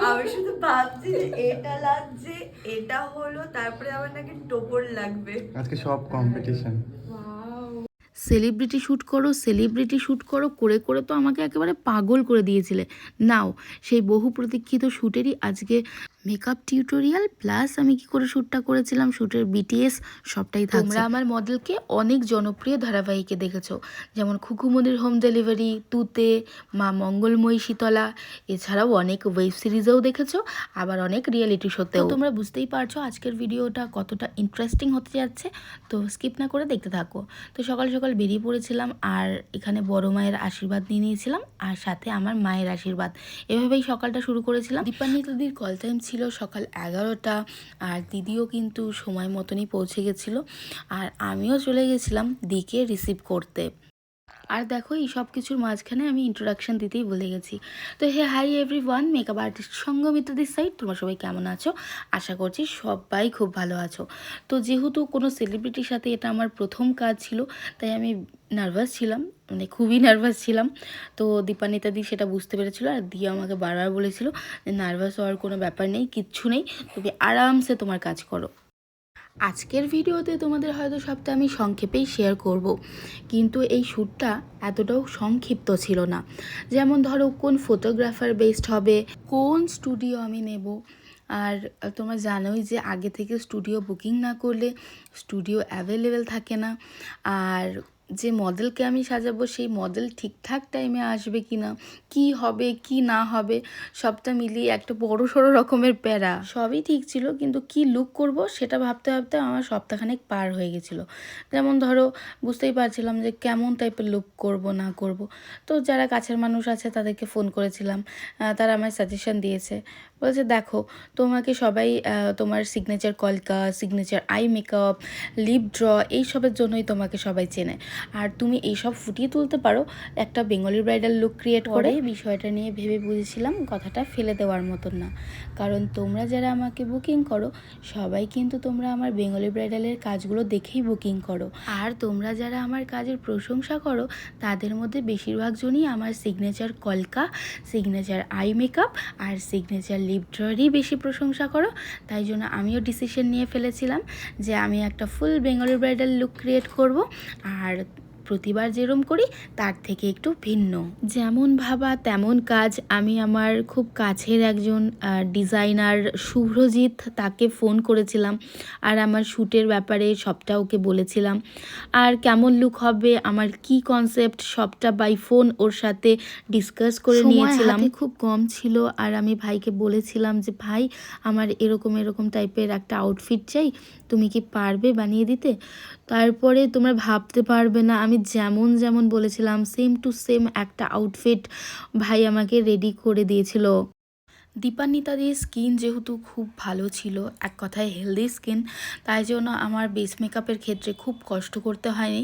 আমি শুধু ভাবছি যে এটা লাগছে, এটা হলো, তারপরে আমার নাকি টোপর লাগবে। আজকে সব কম্পিটিশন সেলিব্রিটি শ্যুট করো সেলিব্রিটি শ্যুট করো করে করে তো আমাকে একেবারে পাগল করে দিয়েছিলে। নাও সেই বহু প্রতীক্ষিত শ্যুটেরই আজকে মেকআপ টিউটোরিয়াল প্লাস আমি কি করে শ্যুটটা করেছিলাম শ্যুটের বিটিএস সবটাই থাকছে। তোমরা আমার মডেলকে অনেক জনপ্রিয় ধারাবাহিকে দেখেছ যেমন খুকুমনির হোম ডেলিভারি তুতে মা মঙ্গলময়ী শীতলা এছাড়াও অনেক ওয়েব সিরিজেও দেখেছ আবার অনেক রিয়েলিটি শোতেও তোমরা বুঝতেই পারছ আজকের ভিডিওটা কতটা ইন্টারেস্টিং হতে যাচ্ছে তো স্কিপ না করে দেখতে থাকো। তো সকাল সকাল বেরিয়ে পড়েছিলাম আর এখানে বড় মায়ের আশীর্বাদ নিয়ে নিয়েছিলাম আর সাথে আমার মায়ের আশীর্বাদ। এভাবেই সকালটা শুরু করেছিলাম। দীপান্বিতাদির কল টাইম ছিল সকাল এগারোটা আর দিদিও কিন্তু সময় মতনই পৌঁছে গেছিল। আর আমিও চলে গেছিলাম দিকে রিসিভ করতে। আর দেখো, এই সব কিছুর মাঝখানে আমি ইন্ট্রোডাকশন দিতেই ভুলে গেছি। তো hey hi everyone makeup artist Sanghamitra this side তোমরা সবাই কেমন আছো? আশা করছি সবাই খুব ভালো আছো। তো যেহেতু কোনো সেলিব্রিটির সাথে এটা আমার প্রথম কাজ ছিল, তাই আমি নার্ভাস ছিলাম মানে খুবই নার্ভাস ছিলাম। তো দীপানিতা দি সেটা বুঝতে পেরেছিল আর দিয়ে আমাকে বারবার বলেছিল যে নার্ভাস হওয়ার কোনো ব্যাপার নেই, কিচ্ছু নেই, তুমি আরামসে তোমার কাজ করো। আজকের ভিডিওতে তোমাদের হয়তো সবটা আমি সংক্ষেপেই শেয়ার করব। কিন্তু এই শ্যুটটা এতটাও সংক্ষিপ্ত ছিল না। যেমন ধরো, কোন ফটোগ্রাফার বেস্ট হবে, কোন স্টুডিও আমি নেব? আর তোমার জানোই যে আগে থেকে স্টুডিও বুকিং না করলে স্টুডিও অ্যাভেলেবেল থাকে না। আর যে মডেলকে আমি সাজাবো, সেই মডেল ঠিকঠাক টাইমে আসবে কি না কী হবে, কি না হবে, সবটা মিলিয়ে একটা বড় সড়ো রকমের প্যারা। সবই ঠিক ছিল, কিন্তু কি লুক করব সেটা ভাবতে ভাবতে আমার সপ্তাহখানেক পার হয়ে গেছিল। যেমন ধরো, বুঝতেই পারছিলাম যে কেমন টাইপের লুক করব, না করব। তো যারা কাছের মানুষ আছে, তাদেরকে ফোন করেছিলাম। তারা আমায় সাজেশন দিয়েছে। বলছে, দেখো, তোমাকে সবাই তোমার সিগনেচার কলকা signature eye makeup lip draw এইসবের জন্যই তোমাকে সবাই চেনে। আর তুমি এইসব ফুটিয়ে তুলতে পারো, একটা বেঙ্গলি ব্রাইডাল লুক ক্রিয়েট করে। বিষয়টা নিয়ে ভেবে বুঝেছিলাম, কথাটা ফেলে দেওয়ার মতন না। কারণ তোমরা যারা আমাকে বুকিং করো, সবাই কিন্তু তোমরা আমার বেঙ্গলি ব্রাইডালের কাজগুলো দেখেই বুকিং করো। আর তোমরা যারা আমার কাজের প্রশংসা করো, তাদের মধ্যে বেশিরভাগ জনই আমার সিগনেচার কলকা সিগনেচার আই মেকআপ আর সিগনেচার লিপ ড্রয়েরই বেশি প্রশংসা করো, তাই জন্য আমিও ডিসিশন নিয়ে ফেলেছিলাম যে আমি একটা full Bengali bridal look create করব। আর প্রতিবার যেরম করি তার থেকে একটু ভিন্ন। যেমন ভাবা তেমন কাজ। আমি আমার খুব কাছের একজন ডিজাইনার শুভ্রজিৎ তাকে ফোন করেছিলাম আর আমার শ্যুটের ব্যাপারে সবটা ওকে বলেছিলাম। আর কেমন লুক হবে আমার কি কনসেপ্ট সবটা বাই ফোন ওর সাথে ডিসকাস করে নিয়েছিলাম। খুব কম ছিল আর আমি ভাইকে বলেছিলাম যে ভাই আমার এরকম এরকম টাইপের একটা আউটফিট চাই তুমি কি পারবে বানিয়ে দিতে? তারপরে তোমরা ভাবতে পারবে না, আমি যেমন যেমন বলেছিলাম সেম টু সেম একটা আউটফিট ভাই আমাকে রেডি করে দিয়েছিল। দীপান্বিতাদির স্কিন যেহেতু খুব ভালো ছিল, এক কথায় হেলদি স্কিন তাই জন্য আমার বেস মেকআপের ক্ষেত্রে খুব কষ্ট করতে হয়নি।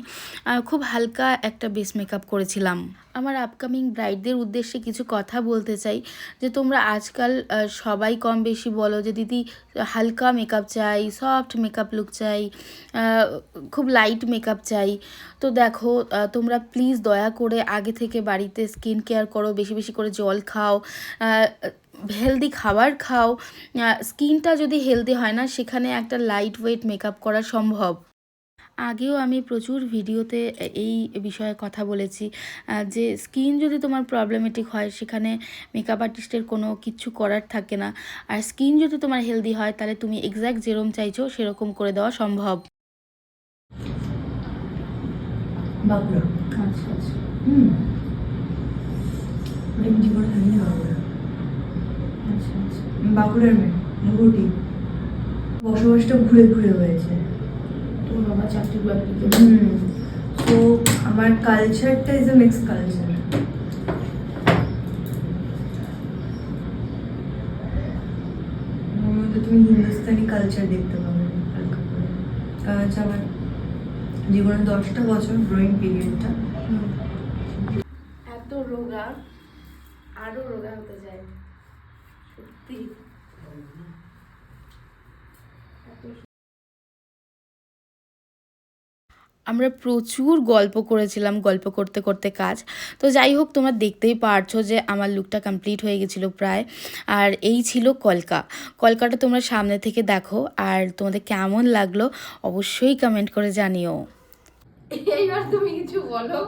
খুব হালকা একটা বেস মেকআপ করেছিলাম। আমার আপকামিং ব্রাইডদের উদ্দেশ্যে কিছু কথা বলতে চাই, যে তোমরা আজকাল সবাই কম বেশি বলো যে দিদি, হালকা মেকআপ চাই সফট মেকআপ লুক চাই খুব লাইট মেকআপ চাই। তো দেখো তোমরা প্লিজ দয়া করে আগে থেকে বাড়িতে স্কিন কেয়ার করো, বেশি বেশি করে জল খাও। হেলদি খাবার খাও স্কিনটা যদি হেলদি হয় না সেখানে একটা লাইট ওয়েট মেকআপ করা সম্ভব। আগেও আমি প্রচুর ভিডিওতে এই বিষয়ে কথা বলেছি যে স্কিন যদি তোমার প্রবলেমেটিক হয় সেখানে মেকআপ আর্টিস্টের কোনো কিচ্ছু করার থাকে না। আর স্কিন যদি তোমার হেলদি হয় তাহলে তুমি এক্স্যাক্ট যেরকম চাইছো সেরকম করে দেওয়া সম্ভব। আচ্ছা আচ্ছা। হুম ওটা কি জীবনে থাকি না বাবুরা আচ্ছা আচ্ছা বাঁকুড়ার মেয়ে ঘুটি বসবাসটা ঘুরে ঘুরে হয়েছে। তোমার বাবা চাকরি বাকরি তো আমার কালচারটা ইজ এ মিক্স কালচার তুমি হিন্দুস্তানি কালচার দেখতে পাবে কারণ হচ্ছে আমার জীবনের দশটা বছর গ্রোয়িং পিরিয়ডটা এত রোগা আরও রোগা হতে যায় সত্যি আমরা প্রচুর গল্প করেছিলাম, গল্প করতে করতে কাজ। তো যাই হোক, তোমরা দেখতেই পারছ যে আমার লুকটা কমপ্লিট হয়ে গেছিল প্রায়। আর এই ছিল কলকা। কলকাটা তোমরা সামনে থেকে দেখো, আর তোমাদের কেমন লাগল অবশ্যই কমেন্ট করে জানিও। এইবার তুমি কিছু বলো।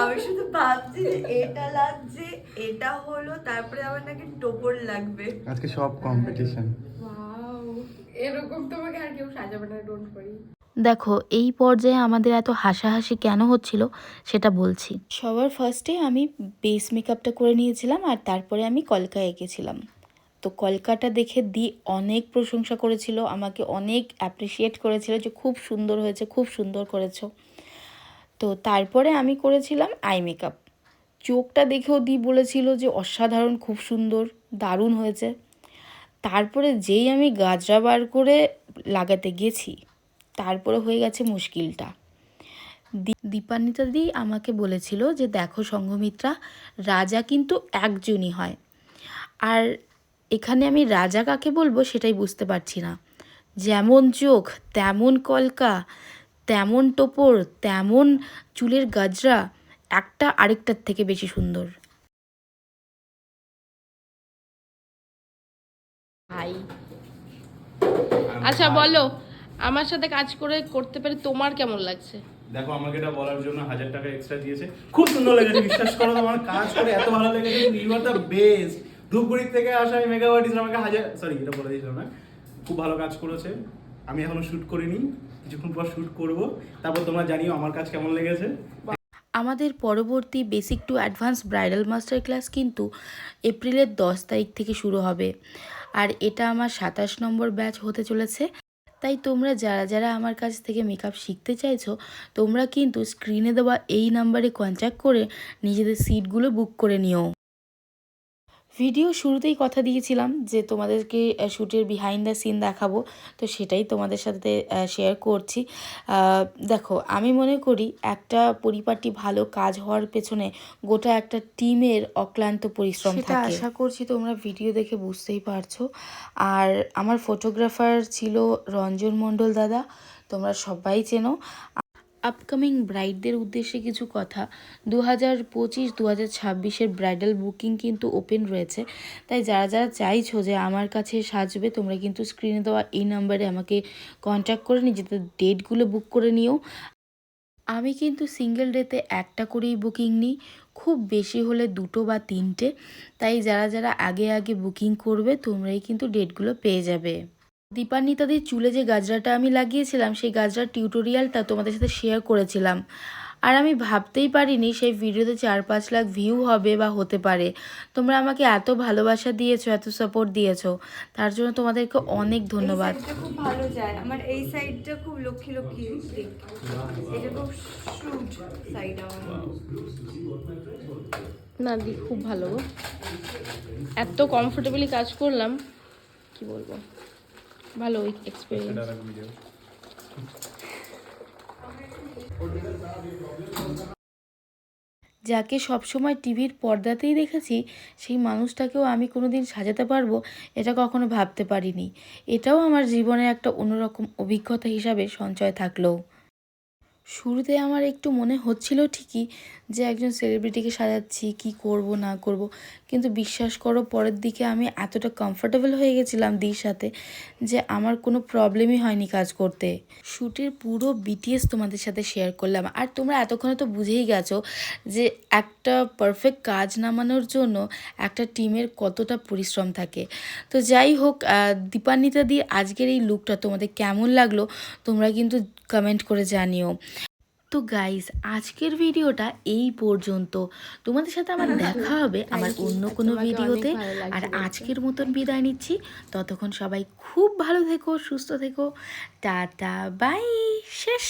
আমি শুধু ভাবছি যে এটা লাগছে এটা হলো তারপরে আমার নাকি টোপর লাগবে। আজকে সব কম্পিটিশন এরকম তোমাকে আর কেউ সাজাবে না ডোন্ট করি দেখো এই পর্যায়ে আমাদের এত হাসাহাসি কেন হচ্ছিল সেটা বলছি। সবার ফার্স্টে আমি বেস মেকআপটা করে নিয়েছিলাম আর তারপরে আমি কলকা এঁকেছিলাম। তো কলকাটা দেখে দি অনেক প্রশংসা করেছিল আমাকে অনেক অ্যাপ্রিসিয়েট করেছিল যে খুব সুন্দর হয়েছে খুব সুন্দর করেছ। তো তারপরে আমি করেছিলাম আই মেকআপ চোখটা দেখেও দি বলেছিল যে অসাধারণ, খুব সুন্দর, দারুণ হয়েছে। তারপরে যেই আমি গাজরা বার করে লাগাতে গেছি, তারপরে হয়ে গেছে মুশকিলটা। দীপান্বিতা দি আমাকে বলেছিল যে, দেখো সংঘমিত্রা রাজা কিন্তু একজনই হয়। আর এখানে আমি রাজা কাকে বলব সেটাই বুঝতে পারছি না। যেমন চোখ, তেমন কলকা তেমন টোপর তেমন চুলের গাজরা একটা আরেকটার থেকে বেশি সুন্দর। ভাই। আচ্ছা বলো আমার সাথে কাজ করে করতে পেরে তোমার কেমন লাগছে? দেখো আমাকে এটা বলার জন্য হাজার টাকা এক্সট্রা দিয়েছে। খুব সুন্দর লেগেছে বিশ্বাস করো তোমার কাজ করে এত ভালো লেগেছে you are the best Dhupguri থেকে আসা আমি মেগা আর্টিস্ট আমাকে হাজার সরি এটা বলে দিয়েছিলাম না। খুব ভালো কাজ করেছে। আমি এখনও শুট করিনি। কিছুক্ষণ পর শুট করব। তারপর তোমরা জানিও আমার কাজ কেমন লেগেছে। আমাদের পরবর্তী basic to advance bridal master class কিন্তু এপ্রিলের দশ তারিখ থেকে শুরু হবে। আর এটা আমার সাতাশ নম্বর ব্যাচ হতে চলেছে। তাই তোমরা যারা যারা আমার কাছ থেকে মেকআপ শিখতে চাইছো, তোমরা কিন্তু স্ক্রিনে দেওয়া এই নাম্বারে কন্ট্যাক্ট করে নিজেদের সিটগুলো বুক করে নিও। ভিডিও শুরুতেই কথা দিয়েছিলাম যে তোমাদেরকে শ্যুটের বিহাইন্ড দ্য সিন দেখাবো। তো সেটাই তোমাদের সাথে শেয়ার করছি। দেখো আমি মনে করি একটা পরিপাটি ভালো কাজ হওয়ার পেছনে গোটা একটা টিমের অক্লান্ত পরিশ্রম থাকে। আশা করছি তোমরা ভিডিও দেখে বুঝতেই পারছ। আর আমার ফটোগ্রাফার ছিল রঞ্জন মণ্ডল দাদা তোমরা সবাই চেনো। আপকামিং ব্রাইডদের উদ্দেশ্যে কিছু কথা। দু হাজার পঁচিশ দু হাজার ছাব্বিশের ব্রাইডাল বুকিং কিন্তু ওপেন রয়েছে। তাই যারা যারা চাইছো যে আমার কাছে সাজবে, তোমরা কিন্তু স্ক্রিনে দেওয়া এই নাম্বারে আমাকে কন্ট্যাক্ট করে, নিজেদের ডেটগুলো বুক করে নিও। আমি কিন্তু সিঙ্গেল ডেতে একটা করেই বুকিং নিই, খুব বেশি হলে দুটো বা তিনটে। তাই যারা যারা আগে আগে বুকিং করবে, তোমরাই কিন্তু ডেটগুলো পেয়ে যাবে। দীপান্বিতাদের চুলে যে গাজরাটা আমি লাগিয়েছিলাম সেই গাজরার টিউটোরিয়ালটা তোমাদের সাথে শেয়ার করেছিলাম। আর আমি ভাবতেই পারিনি সেই ভিডিওতে চার পাঁচ লাখ ভিউ হবে বা হতে পারে। তোমরা আমাকে এত ভালোবাসা দিয়েছ এত সাপোর্ট দিয়েছ তার জন্য তোমাদেরকে অনেক ধন্যবাদ। খুব ভালো যায়। আমার এই সাইডটা খুব লক্ষ্মী লক্ষ্মী এটা খুব সাইড আমার। না দি খুব ভালো এত কমফোর্টেবলি কাজ করলাম কি বলব? ভালো এক্সপিরিয়েন্স যাকে সবসময় টিভির পর্দাতেই দেখেছি সেই মানুষটাকেও আমি কোনো দিন সাজাতে পারব এটা কখনো ভাবতে পারিনি। এটাও আমার জীবনের একটা অন্যরকম অভিজ্ঞতা হিসাবে সঞ্চয় থাকল। শুরুতে আমার একটু মনে হচ্ছিল ঠিকই যে একজন সেলিব্রিটিকে সাজাচ্ছি, কি করব, না করব। কিন্তু বিশ্বাস করো, পরের দিকে আমি এতটা কমফোর্টেবল হয়ে গেছিলাম দির সাথে যে আমার কোনো প্রবলেমই হয়নি কাজ করতে। শ্যুটের পুরো বিটিএস তোমাদের সাথে শেয়ার করলাম। আর তোমরা এতক্ষণে তো বুঝেই গেছো যে একটা পারফেক্ট কাজ নামানোর জন্য একটা টিমের কতটা পরিশ্রম থাকে। তো যাই হোক দীপান্বিতা দিয়ে আজকের এই লুকটা তোমাদের কেমন লাগল? তোমরা কিন্তু কমেন্ট করে জানিও। তো গাইস আজকের ভিডিওটা এই পর্যন্ত। তোমাদের সাথে আমার দেখা হবে আমার অন্য কোনো ভিডিওতে আর আজকের মতন বিদায় নিচ্ছি। ততক্ষণ সবাই খুব ভালো থেকো সুস্থ থেকো। টাটা বাই শেষ।